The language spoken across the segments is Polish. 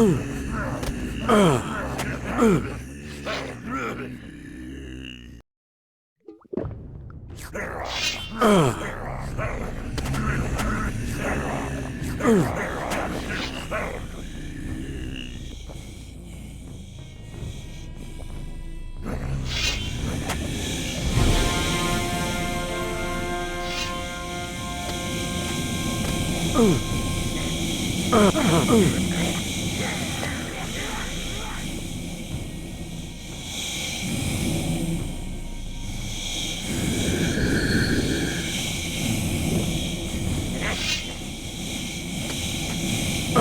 Ugh.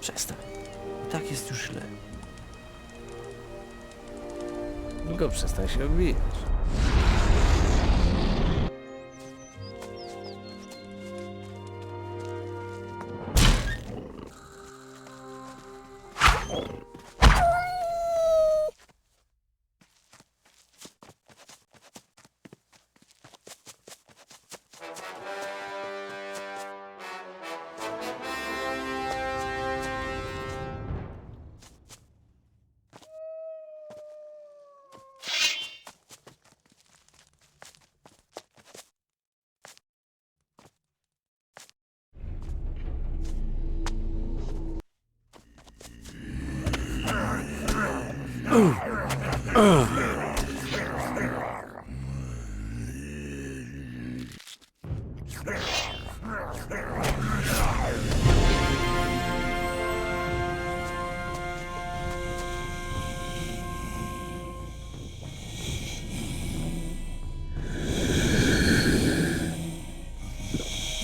Przestań. Tak jest już źle. Tylko przestań się obijać.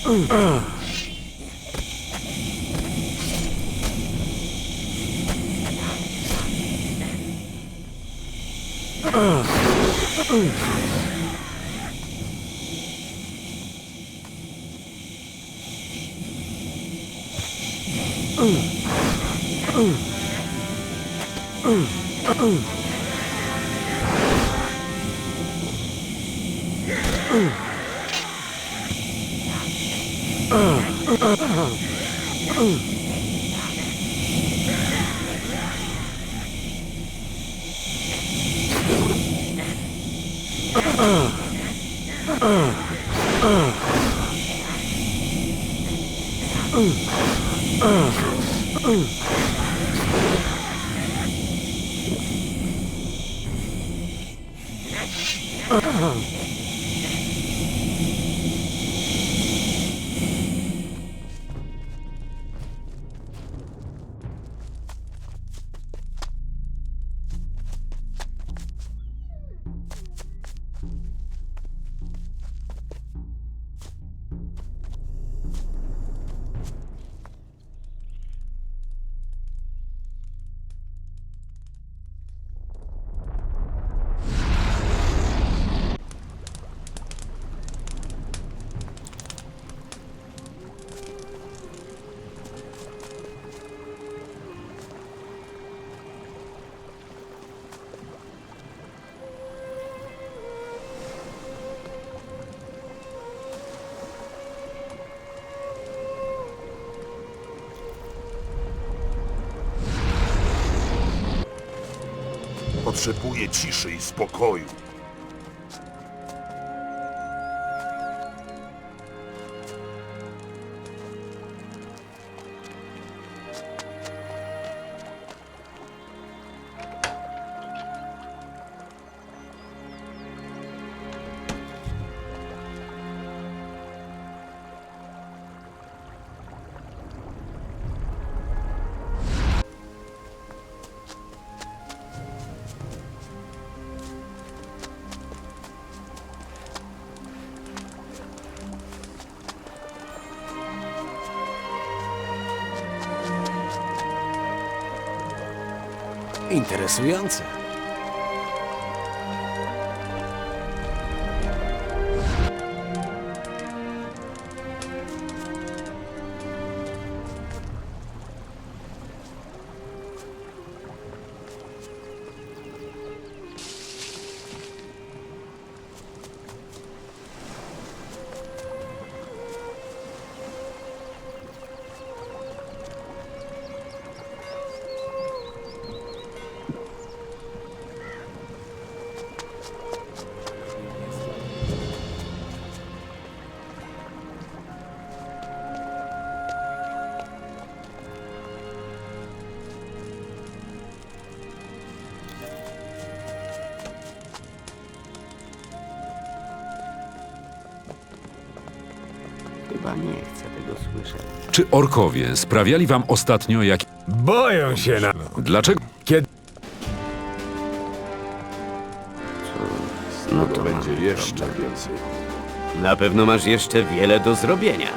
Ugh. Ugh. Ugh. Potrzebuje ciszy i spokoju. Interesujące. Chyba nie chcę tego słyszeć. Czy orkowie sprawiali wam ostatnio jak... Boją się na... Dlaczego? No to Będzie jeszcze więcej. Na pewno masz jeszcze wiele do zrobienia.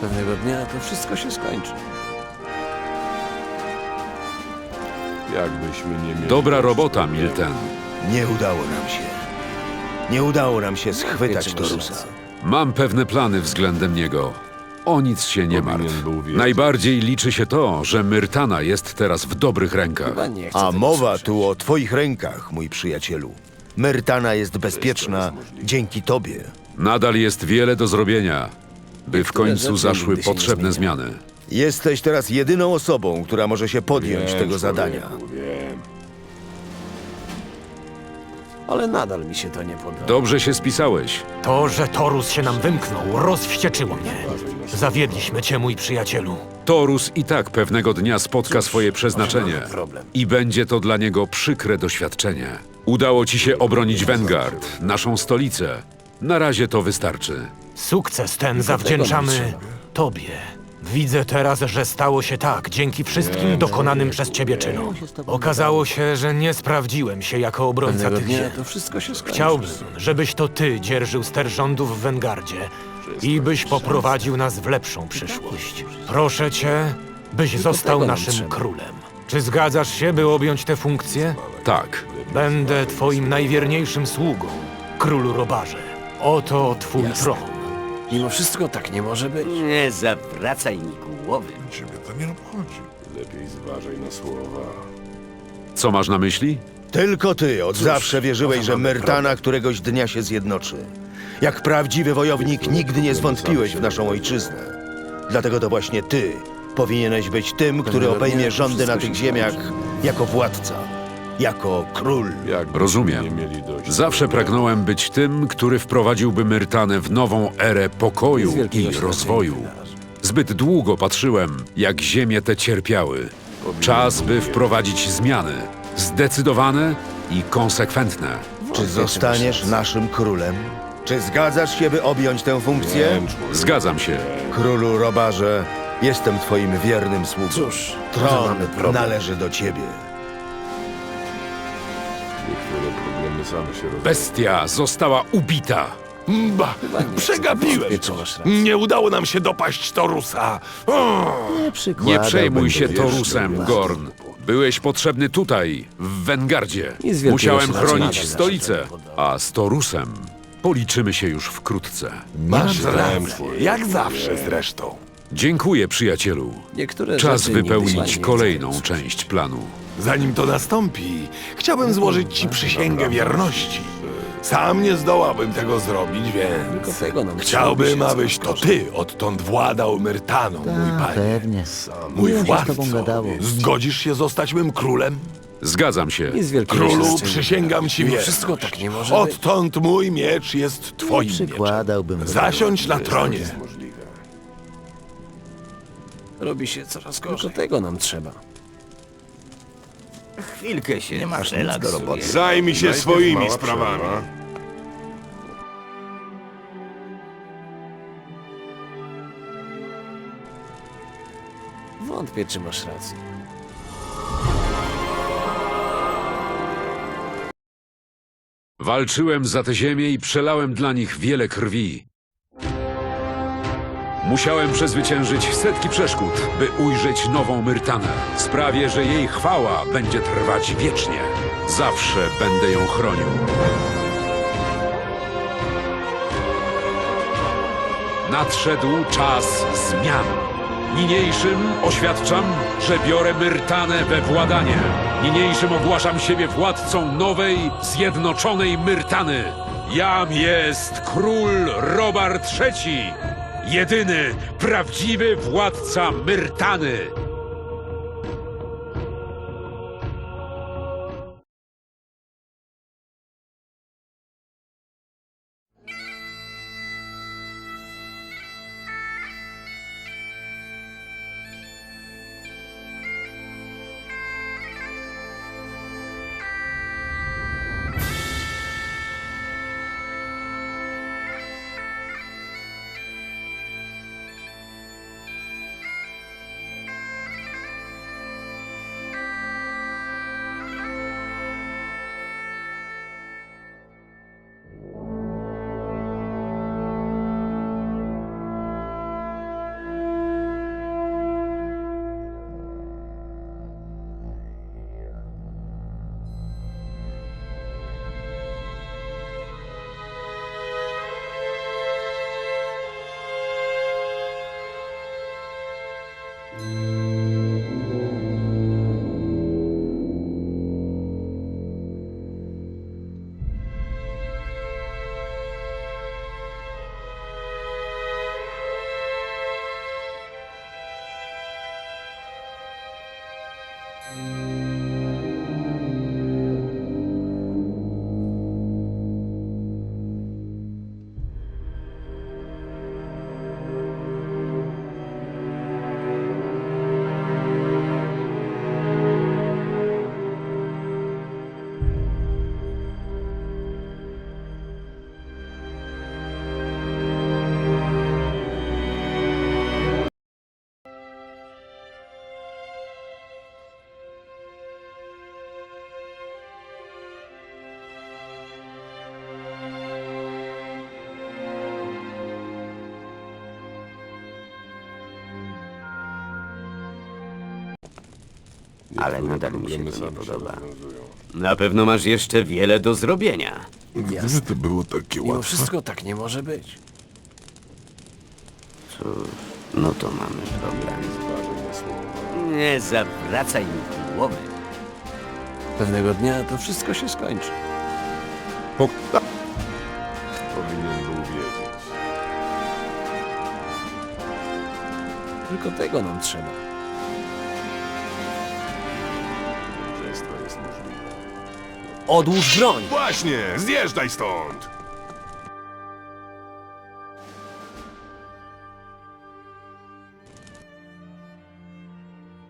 Pewnego dnia to wszystko się skończy. Jakbyśmy nie mieli... Dobra robota, Milten. Nie udało nam się. Nie udało nam się schwytać Torusa. Mam pewne plany względem niego. O nic się nie Powinien martw. był wiedzieć. Najbardziej liczy się to, że Myrtana jest teraz w dobrych rękach. Chyba nie chcę A tego mowa słyszeć. tu o twoich rękach, mój przyjacielu. Myrtana jest bezpieczna dzięki tobie. Nadal jest wiele do zrobienia, by w końcu zaszły nigdy się nie potrzebne zmiany. Jesteś teraz jedyną osobą, która może się podjąć Wiem, tego zadania. człowieku, Wiem. Ale nadal mi się to nie podoba. Dobrze się spisałeś. To, że Torus się nam wymknął, rozwścieczyło mnie. Zawiedliśmy cię, mój przyjacielu. Torus i tak pewnego dnia spotka swoje przeznaczenie problem. i będzie to dla niego przykre doświadczenie. Udało ci się obronić Vanguard, naszą stolicę. Na razie to wystarczy. Sukces ten zawdzięczamy tobie. Widzę teraz, że stało się tak dzięki wszystkim dokonanym przez ciebie czynom. Okazało się, że nie sprawdziłem się jako obrońca Pewnego tych dnia ziem. to wszystko się skończy. Chciałbym, żebyś to ty dzierżył ster rządów w Wengardzie i byś poprowadził nas w lepszą przyszłość. Proszę cię, byś został tego nam naszym trzeba. królem. Czy zgadzasz się, by objąć tę funkcję? Tak, Będę twoim najwierniejszym sługą, królu Robarze. Oto twój tron. Mimo wszystko tak nie może być. Nie zawracaj mi głowy. Ciebie to nie obchodzi. Lepiej zważaj na słowa. co masz na myśli? Tylko ty od zawsze wierzyłeś, że Myrtana któregoś dnia się zjednoczy. Jak prawdziwy wojownik nigdy nie zwątpiłeś w naszą ojczyznę. Dlatego to właśnie ty powinieneś być tym, który obejmie rządy na tych ziemiach jako władca, jako król. Rozumiem. nie mieli dość Zawsze pragnąłem być tym, który wprowadziłby Myrtanę w nową erę pokoju i rozwoju. Zbyt długo patrzyłem, jak ziemie te cierpiały. Czas, by wprowadzić zmiany. Zdecydowane i konsekwentne. Czy zostaniesz naszym królem? Czy zgadzasz się, by objąć tę funkcję? Zgadzam się. Królu Robarze, jestem twoim wiernym sługą. Cóż, Tron mamy problem. należy do ciebie. Same się. Bestia została ubita. Ba, przegapiłem Wątpię, czy to. masz rację. Nie udało nam się dopaść Torusa. O! Nie przejmuj się Torusem, Gorn. Byłeś potrzebny tutaj, w Wengardzie. Wielkiego Musiałem chronić stolicę, a z Torusem policzymy się już wkrótce. Masz rację, jak zawsze zresztą. Dziękuję, przyjacielu. Niektóre Czas rzeczy nigdy się wypełnić nie kolejną część planu. Zanim to nastąpi, chciałbym złożyć ci przysięgę wierności. Sam nie zdołałbym tego zrobić, Tylko więc tego nam chciałbym, abyś to ty odtąd władał Myrtaną, mój panie. Pewnie. Mój z władco, gadało? zgodzisz się zostać mym królem? Zgadzam się. Nic wielkiego się Królu, z przysięgam ci Mimo wierność. wszystko tak nie może być. Odtąd mój miecz jest twoim mieczem. Przykładałbym Zasiądź na tronie. Robi się coraz gorzej. Tylko tego nam trzeba. Chwilkę się Nie masz do roboty. Zajmij się Najpierw swoimi mała sprawami. przerwa. Wątpię, czy masz rację. Walczyłem za tę ziemię i przelałem dla nich wiele krwi. Musiałem przezwyciężyć setki przeszkód, by ujrzeć nową Myrtanę. Sprawię, że jej chwała będzie trwać wiecznie. Zawsze będę ją chronił. Nadszedł czas zmian. Niniejszym oświadczam, że biorę Myrtanę we władanie. Niniejszym ogłaszam siebie władcą nowej, zjednoczonej Myrtany. Jam jest król Robert III, jedyny, prawdziwy władca Myrtany. Ale nadal mi się to nie podoba. Na pewno masz jeszcze wiele do zrobienia. Gdyby to było takie Mimo łatwe. wszystko tak nie może być. Cóż, no to mamy problem. Nie zawracaj mi głowy. Pewnego dnia to wszystko się skończy. Powinien był wiedzieć. Tylko tego nam trzeba. Odłóż broń! Właśnie, zjeżdżaj stąd!